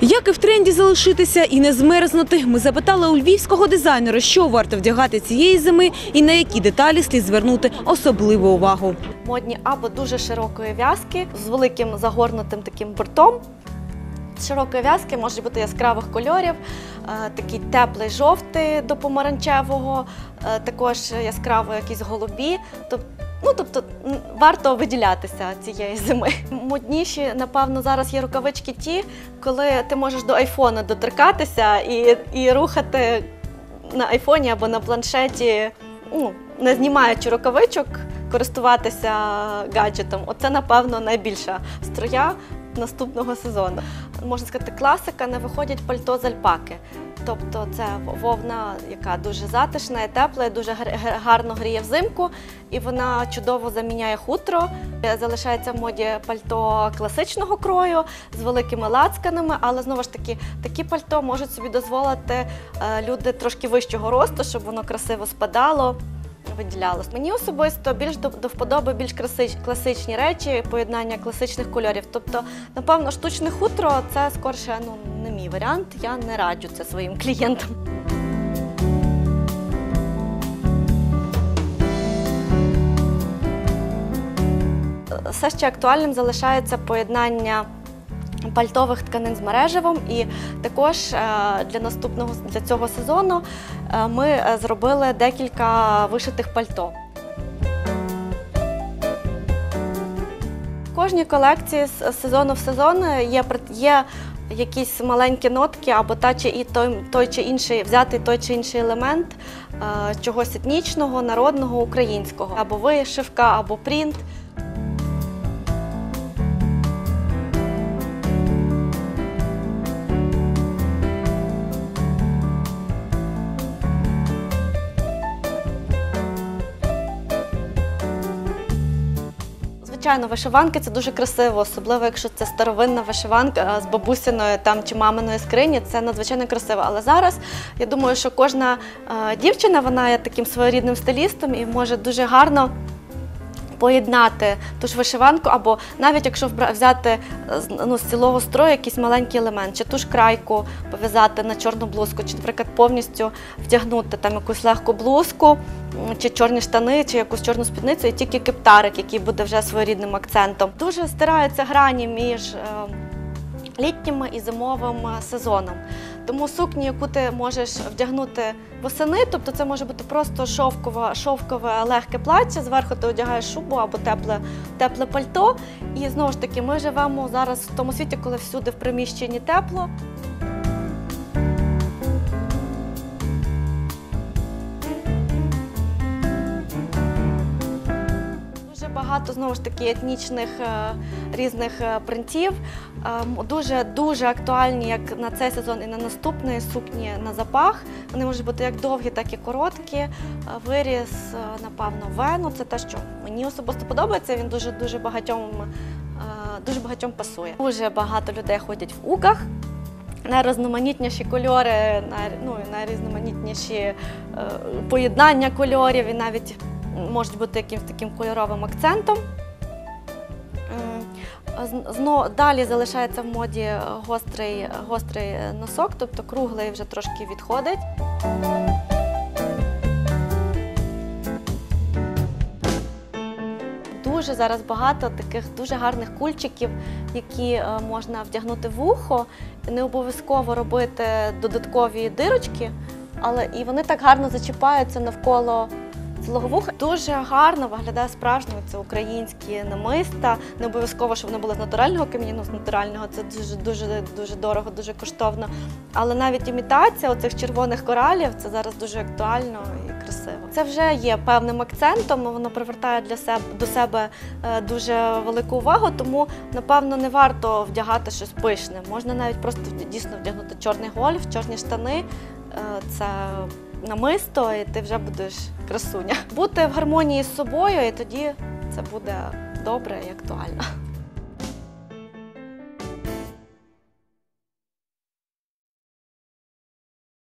Як і в тренді залишитися і не змерзнути, ми запитали у львівського дизайнера, що варто вдягати цієї зими і на які деталі слід звернути особливу увагу. модні або дуже широкої в'язки з великим загорнутим таким бортом. Широкої в'язки можуть бути яскравих кольорів, е, такий теплий жовтий до помаранчевого, е, також яскраво якісь голубі. Тоб- Ну, тобто варто виділятися цієї зими. Модніші, напевно, зараз є рукавички ті, коли ти можеш до айфона доторкатися і, і рухати на айфоні або на планшеті, ну, не знімаючи рукавичок, користуватися гаджетом. Оце, напевно, найбільша строя наступного сезону. Можна сказати, класика не виходять пальто з альпаки. Тобто це вовна, яка дуже затишна і тепла, і дуже гар- гар- гарно гріє взимку, і вона чудово заміняє хутро. Е, Залишається в моді пальто класичного крою з великими лацканами, але знову ж таки такі пальто можуть собі дозволити е, люди трошки вищого росту, щоб воно красиво спадало. Виділялось. Мені особисто більш до, до вподоби більш класич, класичні речі, поєднання класичних кольорів. Тобто, напевно, штучне хутро це скорше ну, не мій варіант. Я не раджу це своїм клієнтам. Все ще актуальним залишається поєднання пальтових тканин з мережевом. І також е, для наступного для цього сезону е, ми е, зробили декілька вишитих пальто. В кожній колекції з сезону в сезон є, є якісь маленькі нотки, або та чи і той, той чи інший, взяти той чи інший елемент чогось етнічного, народного, українського, або вишивка, або принт. Звичайно, вишиванки це дуже красиво, особливо якщо це старовинна вишиванка з бабусиної там чи маминої скрині. Це надзвичайно красиво. Але зараз я думаю, що кожна дівчина вона є таким своєрідним стилістом і може дуже гарно. Поєднати ту ж вишиванку, або навіть якщо взяти ну, з цілого строю якийсь маленький елемент, чи ту ж крайку пов'язати на чорну блузку, чи, наприклад, повністю вдягнути там якусь легку блузку, чи чорні штани, чи якусь чорну спідницю, і тільки кептарик, який буде вже своєрідним акцентом. Дуже стираються грані між е, літнім і зимовим е, сезоном. Тому сукні, яку ти можеш вдягнути восени, тобто це може бути просто шовкове, шовкове легке плаття. Зверху ти одягаєш шубу або тепле, тепле пальто. І знову ж таки, ми живемо зараз в тому світі, коли всюди в приміщенні тепло. Дуже багато знову ж таки етнічних е, різних е, принтів. Е, Дуже дуже актуальні як на цей сезон і на наступний сукні на запах. Вони можуть бути як довгі, так і короткі. Е, Виріз, е, напевно, вену. Це те, що мені особисто подобається. Він дуже дуже багатьом дуже багатьом пасує. Дуже багато людей ходять в уках. Найрізноманітніші кольори, най, ну, найрізноманітніші е, поєднання кольорів і навіть можуть бути якимось таким кольоровим акцентом. Зно- далі залишається в моді е, гострий, гострий е, носок, тобто круглий вже трошки відходить. Дуже зараз багато таких дуже гарних кульчиків, які е, можна вдягнути в ухо. Не обов'язково робити додаткові дирочки, але і вони так гарно зачіпаються навколо цілого вуха. Дуже гарно виглядає справжньо це українські намиста. Не обов'язково, щоб вони були з натурального каміння, з натурального це дуже дуже дуже дорого, дуже коштовно. Але навіть імітація оцих червоних коралів це зараз дуже актуально і красиво. Це вже є певним акцентом. Воно привертає для себе до себе е, дуже велику увагу, тому напевно не варто вдягати щось пишне. Можна навіть просто дійсно вдягнути чорний гольф, чорні штани. Е, Це намисто, і ти вже будеш красуня. Бути в гармонії з собою, і тоді це буде добре і актуально.